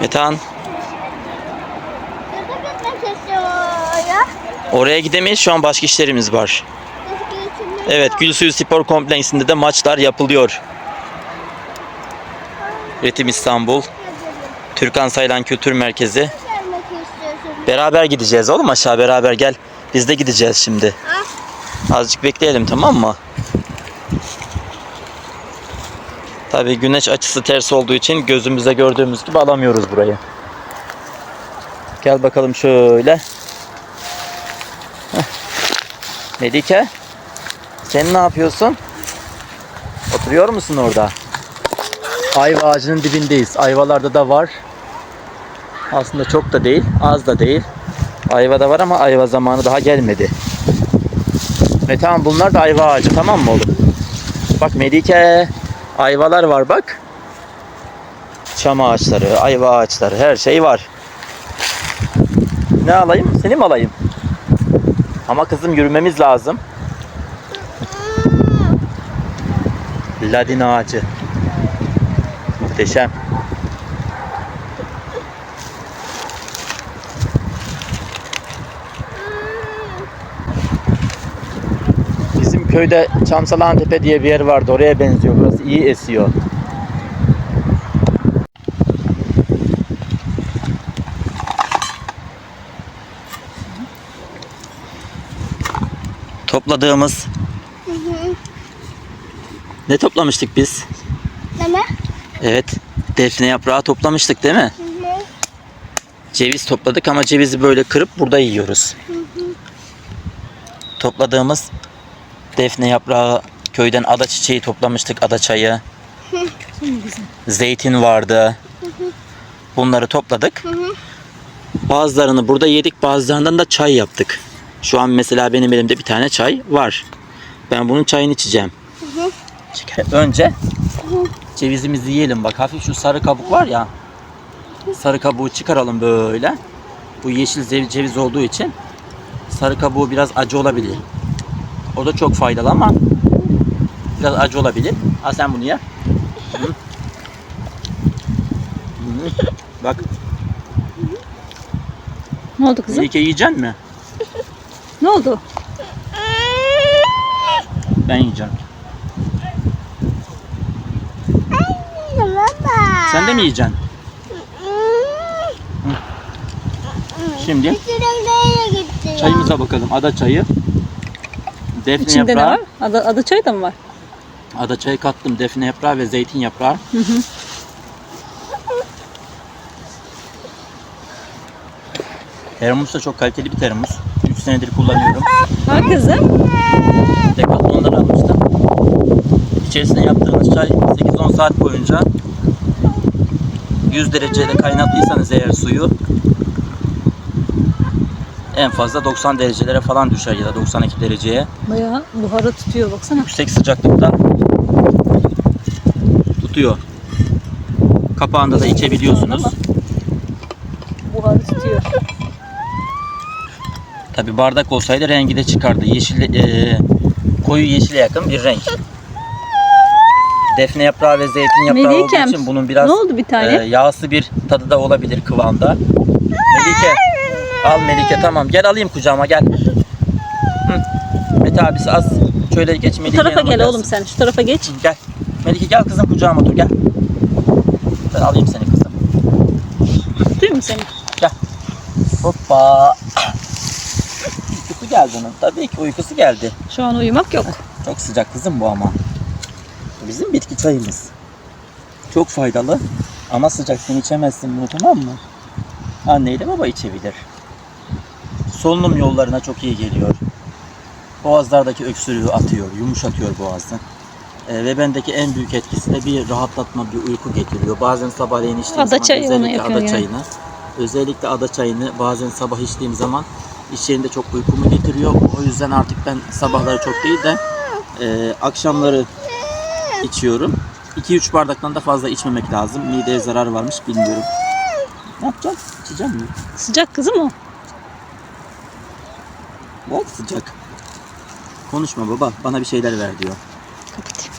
Metehan oraya gidemeyiz şu an başka işlerimiz var. Evet Gülsuyu Spor Kompleksinde de maçlar yapılıyor. Ritim İstanbul, Türkan Saylan Kültür Merkezi. Beraber gideceğiz oğlum aşağı beraber gel. Biz de gideceğiz şimdi. Ha? Azıcık bekleyelim tamam mı? Tabii güneş açısı ters olduğu için gözümüzde gördüğümüz gibi alamıyoruz burayı. Gel bakalım şöyle. Heh. Melike, sen ne yapıyorsun? Oturuyor musun orada? Ayva ağacının dibindeyiz. Ayvalarda da var. Aslında çok da değil, az da değil. Ayva da var ama ayva zamanı daha gelmedi. Ve tamam bunlar da ayva ağacı tamam mı oğlum? Bak Melike ayvalar var bak. Çam ağaçları, ayva ağaçları her şey var. Ne alayım? Seni mi alayım? Ama kızım yürümemiz lazım. Ladin ağacı. Muhteşem. Bizim köyde Çamsalan Tepe diye bir yer vardı. Oraya benziyor. Burası iyi esiyor. Topladığımız Hı hı. ne toplamıştık biz? Deme. Evet. Defne yaprağı toplamıştık değil mi? Hı hı. Ceviz topladık ama cevizi böyle kırıp burada yiyoruz. Topladığımız defne yaprağı, köyden ada çiçeği toplamıştık, ada çayı. Zeytin vardı. Bunları topladık. Bazılarını burada yedik, bazılarından da çay yaptık. Şu an mesela benim elimde bir tane çay var. Ben bunun çayını içeceğim. Önce cevizimizi yiyelim. Bak hafif şu sarı kabuk var ya. Sarı kabuğu çıkaralım böyle. Bu yeşil ceviz olduğu için sarı kabuğu biraz acı olabilir. O da çok faydalı ama biraz acı olabilir. Al sen bunu ye. Hı. Hı. Bak Ne oldu kızım? Melike yiyecek mi? Ne oldu? Ben yiyeceğim. Baba. Sen de mi yiyeceksin? Şimdi çayımıza bakalım. Ada çayı. Defne İçinde ne yaprağı. var? Adı, adı çay da mı var? Ada çayı kattım. Defne yaprağı ve zeytin yaprağı. Hı hı. Termos da çok kaliteli bir termos. 3 senedir kullanıyorum. Ha kızım. Decathlon'dan almıştım. İçerisine yaptığınız çay 8-10 saat boyunca 100 derecede kaynattıysanız eğer suyu en fazla 90 derecelere falan düşer ya da 92 dereceye. Bayağı buharı tutuyor baksana. yüksek sıcaklıktan tutuyor. Kapağında da içebiliyorsunuz. Buharı tutuyor. Tabi bardak olsaydı rengi de çıkardı. Yeşil, eee, koyu yeşile yakın bir renk. Defne yaprağı ve zeytin yaprağı Melikem, olduğu için bunun biraz ne oldu bir tane? eee, yağsı bir tadı da olabilir kıvamda. Melike, al Melike tamam. Gel alayım kucağıma gel. Hı. Mete abisi az şöyle geç Bu Melike tarafa yanıma gel oğlum sen. Şu tarafa geç. Gel. Melike gel kızım kucağıma dur gel. Ben alayım seni kızım. Tutuyor mu seni? Hoppa. Uykusu geldi onun. Tabii ki uykusu geldi. Şu an uyumak yok. Çok sıcak kızım bu ama. Bizim bitki çayımız. Çok faydalı. Ama sıcak sen içemezsin bunu tamam mı? Anneyle baba içebilir. Solunum yollarına çok iyi geliyor. Boğazlardaki öksürüğü atıyor, yumuşatıyor boğazı. Ee, ve bendeki en büyük etkisi de bir rahatlatma, bir uyku getiriyor. Bazen sabahleyin içtiğim Ada zaman çayı özellikle ada yani. çayını, özellikle ada çayını bazen sabah içtiğim zaman iş yerinde çok uykumu getiriyor. O yüzden artık ben sabahları çok değil de e, akşamları içiyorum. 2-3 bardaktan da fazla içmemek lazım. Mideye zarar varmış bilmiyorum. Ne yapacağım? İçeceğim mi? Sıcak kızım o. Bak sıcak. Konuşma baba. Bana bir şeyler ver diyor. Kapatayım.